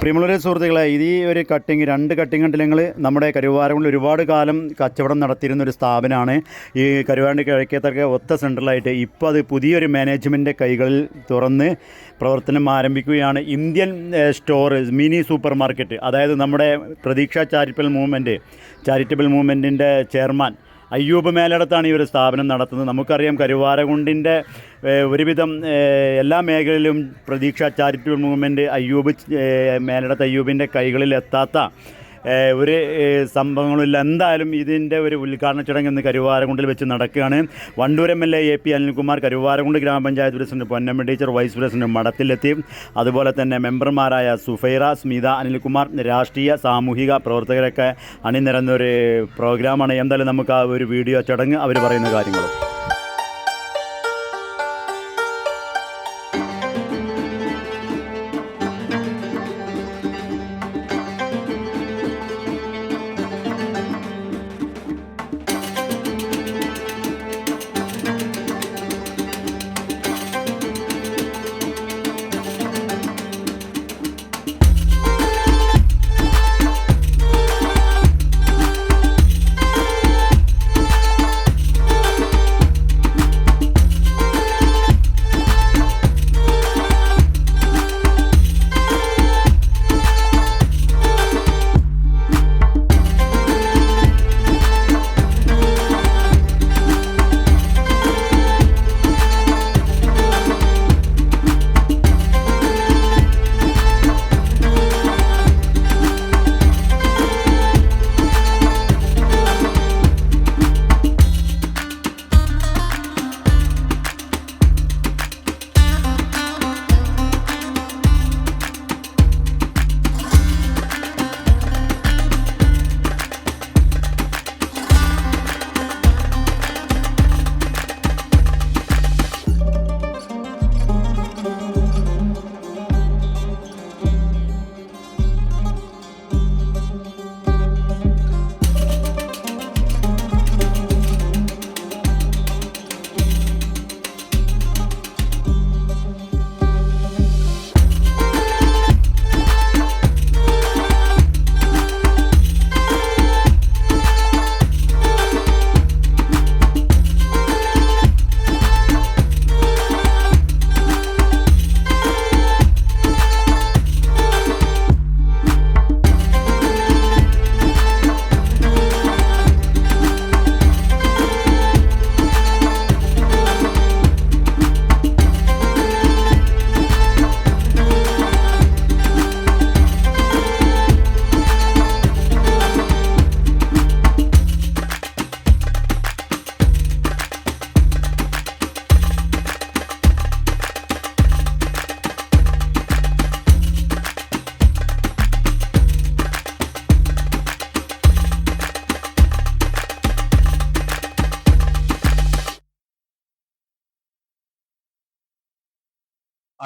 പ്രിയമുള്ളവരെ സുഹൃത്തുക്കളെ ഈ ഒരു കട്ടിങ് രണ്ട് കട്ടിങ് കണ്ടില്ലെങ്കിൽ നമ്മുടെ കരുവാരങ്ങളിൽ ഒരുപാട് കാലം കച്ചവടം നടത്തിയിരുന്ന ഒരു സ്ഥാപനമാണ്. ഈ കരുവാരന്റെ കിഴക്കേത്തൊക്കെ ഒത്ത സെൻട്രലായിട്ട് ഇപ്പോൾ അത് പുതിയൊരു മാനേജ്മെന്റ് കൈകളിൽ തുറന്ന് പ്രവർത്തനം ആരംഭിക്കുകയാണ്. Indian store mini super market അതായത് നമ്മുടെ പ്രതീക്ഷ ചാരിറ്റബിൾ മൂവ്മെന്റ് ചാരിറ്റബിൾ മൂവ്മെന്റിന്റെ ചെയർമാൻ അയ്യൂബ് മേലടത്താണ് ഈ ഒരു സ്ഥാപനം നടത്തുന്നത്. നമുക്കറിയാം കരുവാരകുണ്ടിന്റെ ഒരുവിധം എല്ലാ മേഖലയിലും പ്രതീക്ഷ ചാരിറ്റബിൾ മൂവ്മെന്റ് അയ്യൂബ് മേലടത്ത് അയ്യൂബിന്റെ ഏഹ്, ഒരു സംഭവങ്ങളില്ല. എന്തായാലും ഇതിന്റെ ഒരു ഉദ്ഘാടന ചടങ്ങ് ഇന്ന് കരുവാരകുണ്ടിൽ വെച്ച് നടക്കുകയാണ്. Wandoor M L A A P Anilkumar Karuvarakundu ഗ്രാമപഞ്ചായത്ത് president Ponnamma teacher vice president മഠത്തിലെത്തി. അതുപോലെ തന്നെ മെമ്പർമാരായ സുഫൈറ സ്മിത അനിൽകുമാർ രാഷ്ട്രീയ സാമൂഹിക പ്രവർത്തകരൊക്കെ അണിനിരന്നൊരു പ്രോഗ്രാമാണ്. എന്തായാലും നമുക്ക് ആ ഒരു വീഡിയോ ചടങ്ങ് അവർ പറയുന്ന കാര്യങ്ങളും.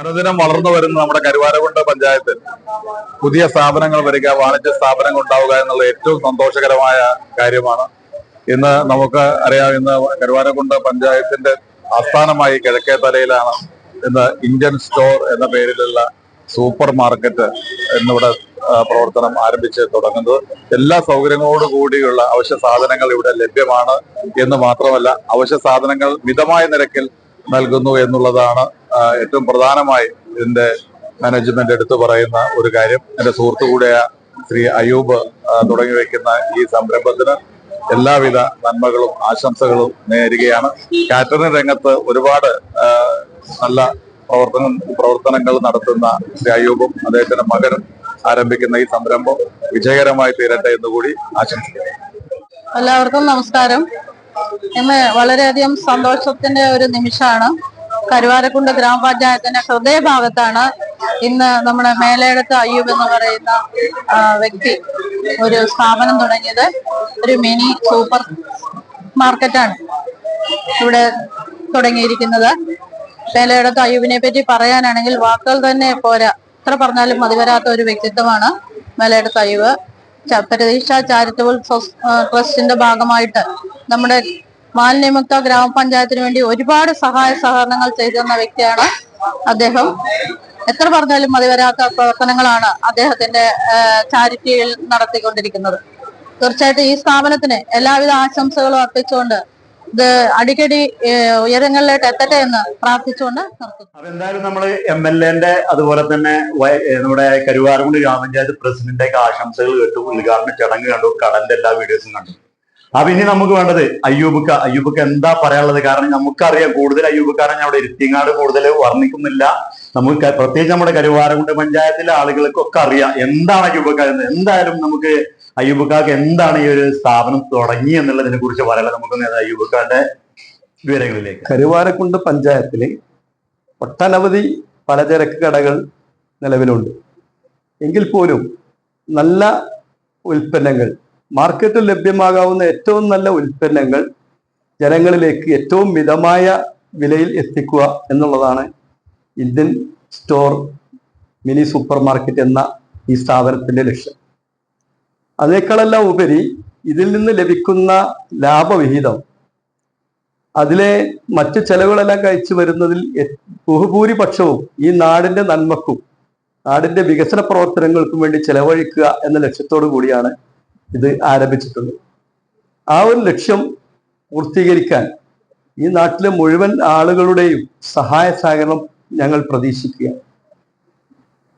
അനുദിനം വളർന്നു വരുന്ന നമ്മുടെ കരുവാരകുണ്ട് പഞ്ചായത്തിൽ പുതിയ സ്ഥാപനങ്ങൾ വരിക വാണിജ്യ സ്ഥാപനങ്ങൾ ഉണ്ടാവുക എന്നുള്ള ഏറ്റവും സന്തോഷകരമായ കാര്യമാണ്. ഇന്ന് നമുക്ക് അറിയാം ഇന്ന് കരുവാരകുണ്ട് പഞ്ചായത്തിന്റെ ആസ്ഥാനമായി കിഴക്കേ തലയിലാണ് ഇന്ന് ഇന്ത്യൻ സ്റ്റോർ എന്ന പേരിലുള്ള സൂപ്പർ മാർക്കറ്റ് എന്നിവിടെ പ്രവർത്തനം ആരംഭിച്ച് തുടങ്ങുന്നത്. എല്ലാ സൗകര്യങ്ങളോട് കൂടിയുള്ള അവശ്യ സാധനങ്ങൾ ഇവിടെ ലഭ്യമാണ് എന്ന് മാത്രമല്ല അവശ്യ സാധനങ്ങൾ മിതമായ നിരക്കിൽ നൽകുന്നു എന്നുള്ളതാണ് ഏറ്റവും പ്രധാനമായി ഇതിന്റെ മാനേജ്മെന്റ് എടുത്തു പറയുന്ന ഒരു കാര്യം. എന്റെ സുഹൃത്തു കൂടിയ ശ്രീ അയൂബ് തുടങ്ങി വെക്കുന്ന ഈ സംരംഭത്തിന് എല്ലാവിധ നന്മകളും ആശംസകളും നേരുകയാണ്. കാറ്ററിംഗ് രംഗത്ത് ഒരുപാട് നല്ല പ്രവർത്തന പ്രവർത്തനങ്ങൾ നടത്തുന്ന ശ്രീ അയൂബും അദ്ദേഹത്തിന്റെ മകനും ആരംഭിക്കുന്ന ഈ സംരംഭം വിജയകരമായി തീരട്ടെ എന്ന് കൂടി ആശംസിക്കുന്നു. എല്ലാവർക്കും നമസ്കാരം. ഇന്ന് വളരെയധികം സന്തോഷത്തിന്റെ ഒരു നിമിഷമാണ്. കരുവാരക്കുണ്ട് ഗ്രാമപഞ്ചായത്തിന്റെ ഹൃദയഭാഗത്താണ് ഇന്ന് നമ്മുടെ മേലേടത്ത് അയ്യൂബ് എന്ന് പറയുന്ന വ്യക്തി ഒരു സ്ഥാപനം തുടങ്ങിയത്. ഒരു മിനി സൂപ്പർ മാർക്കറ്റാണ് ഇവിടെ തുടങ്ങിയിരിക്കുന്നത്. മേലേടത്ത് അയ്യൂബിനെ പറ്റി പറയാനാണെങ്കിൽ വാക്കുകൾ തന്നെ പോരാ. എത്ര പറഞ്ഞാലും മതിവരാത്ത ഒരു വ്യക്തിത്വമാണ് മേലേടത്ത് അയ്യൂബ്. പ്രതീക്ഷ ചാരിറ്റബിൾ ട്രസ്റ്റിന്റെ ഭാഗമായിട്ട് നമ്മുടെ മാലിന്യമുക്ത ഗ്രാമപഞ്ചായത്തിന് വേണ്ടി ഒരുപാട് സഹായ സഹകരണങ്ങൾ ചെയ്തു തന്ന വ്യക്തിയാണ് അദ്ദേഹം. എത്ര പറഞ്ഞാലും മതി വരാത്ത പ്രവർത്തനങ്ങളാണ് അദ്ദേഹത്തിന്റെ ചാരിറ്റിയിൽ നടത്തിക്കൊണ്ടിരിക്കുന്നത്. തീർച്ചയായിട്ടും ഈ സ്ഥാപനത്തിന് എല്ലാവിധ ആശംസകളും അർപ്പിച്ചുകൊണ്ട് ഇത് അടിക്കടി ഉയരങ്ങളിലോട്ട് എത്തട്ടെ എന്ന് പ്രാർത്ഥിച്ചുകൊണ്ട് എന്തായാലും നമ്മൾ എം എൽ എന്റെ അതുപോലെ തന്നെ നമ്മുടെ കരുവാരമുണ്ട് ഗ്രാമപഞ്ചായത്ത് പ്രസിഡന്റിന്റെ ആശംസകൾ കേട്ടു ഉദ്ഘാടന ചടങ്ങ് കണ്ടു. കടന്റെ എല്ലാ വീഡിയോസും കണ്ടു. അപ്പൊ ഇനി നമുക്ക് വേണ്ടത് അയ്യൂബുക്ക. അയ്യൂബുക്ക എന്താ പറയാനുള്ളത് കാരണം നമുക്കറിയാം കൂടുതൽ അയ്യൂബക്കാരൻ അവിടെ ഇരുത്തിങ്ങാട് കൂടുതൽ വർണിക്കുന്നില്ല. നമുക്ക് പ്രത്യേകിച്ച് നമ്മുടെ കരുവാരകുണ്ട് പഞ്ചായത്തിലെ ആളുകൾക്കൊക്കെ അറിയാം എന്താണ് അയ്യൂബക്ക എന്ന്. എന്തായാലും നമുക്ക് അയ്യൂബക്കാർക്ക് എന്താണ് ഈ ഒരു സ്ഥാപനം തുടങ്ങി എന്നുള്ളതിനെ കുറിച്ച് പറയാനുള്ളത് നമുക്ക് അയ്യൂബക്കാരുടെ വിവരങ്ങളിലേക്ക്. കരുവാരക്കുണ്ട് പഞ്ചായത്തിലെ ഒട്ടനവധി പലചരക്ക് കടകൾ നിലവിലുണ്ട്. എങ്കിൽ പോലും നല്ല ഉൽപ്പന്നങ്ങൾ മാർക്കറ്റിൽ ലഭ്യമാകാവുന്ന ഏറ്റവും നല്ല ഉൽപ്പന്നങ്ങൾ ജനങ്ങളിലേക്ക് ഏറ്റവും മിതമായ വിലയിൽ എത്തിക്കുക എന്നുള്ളതാണ് Indian store mini super market എന്ന ഈ സ്ഥാപനത്തിന്റെ ലക്ഷ്യം. അതിനേക്കാളെല്ലാം ഉപരി ഇതിൽ നിന്ന് ലഭിക്കുന്ന ലാഭവിഹിതം അതിലെ മറ്റു ചെലവുകളെല്ലാം കഴിച്ചു വരുന്നതിൽ ബഹുഭൂരിപക്ഷവും ഈ നാടിന്റെ നന്മക്കും നാടിന്റെ വികസന പ്രവർത്തനങ്ങൾക്കും വേണ്ടി ചെലവഴിക്കുക എന്ന ലക്ഷ്യത്തോടു കൂടിയാണ് ഇത് ആരംഭിച്ചിട്ടുള്ളത്. ആ ഒരു ലക്ഷ്യം പൂർത്തീകരിക്കാൻ ഈ നാട്ടിലെ മുഴുവൻ ആളുകളുടെയും സഹായ സഹകരണം ഞങ്ങൾ പ്രതീക്ഷിക്കുക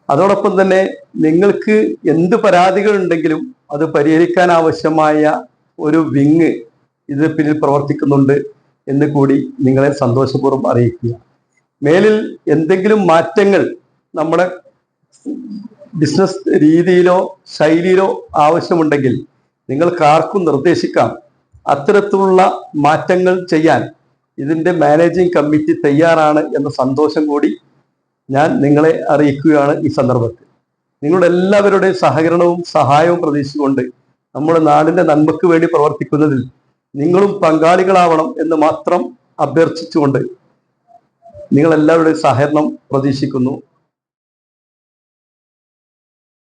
അതോടൊപ്പം തന്നെ നിങ്ങൾക്ക് എന്ത് പരാതികൾ ഉണ്ടെങ്കിലും അത് പരിഹരിക്കാൻ ആവശ്യമായ ഒരു വിങ് ഇത് പിന്നിൽ പ്രവർത്തിക്കുന്നുണ്ട് എന്ന് കൂടി നിങ്ങളെ സന്തോഷപൂർവം അറിയിക്കുക. മേലിൽ എന്തെങ്കിലും മാറ്റങ്ങൾ നമ്മുടെ ബിസിനസ് രീതിയിലോ ശൈലിയിലോ ആവശ്യമുണ്ടെങ്കിൽ നിങ്ങൾക്ക് ആർക്കും നിർദ്ദേശിക്കാം. അത്തരത്തിലുള്ള മാറ്റങ്ങൾ ചെയ്യാൻ ഇതിന്റെ മാനേജിംഗ് കമ്മിറ്റി തയ്യാറാണ് എന്ന സന്തോഷം കൂടി ഞാൻ നിങ്ങളെ അറിയിക്കുകയാണ് ഈ സന്ദർഭത്തിൽ. നിങ്ങളുടെ എല്ലാവരുടെയും സഹകരണവും സഹായവും പ്രതീക്ഷിച്ചുകൊണ്ട് നമ്മുടെ നാടിന്റെ നന്മയ്ക്ക് വേണ്ടി പ്രവർത്തിക്കുന്നതിൽ നിങ്ങളും പങ്കാളികളാവണം എന്ന് മാത്രം അഭ്യർത്ഥിച്ചുകൊണ്ട് നിങ്ങളെല്ലാവരുടെയും സഹകരണം പ്രതീക്ഷിക്കുന്നു.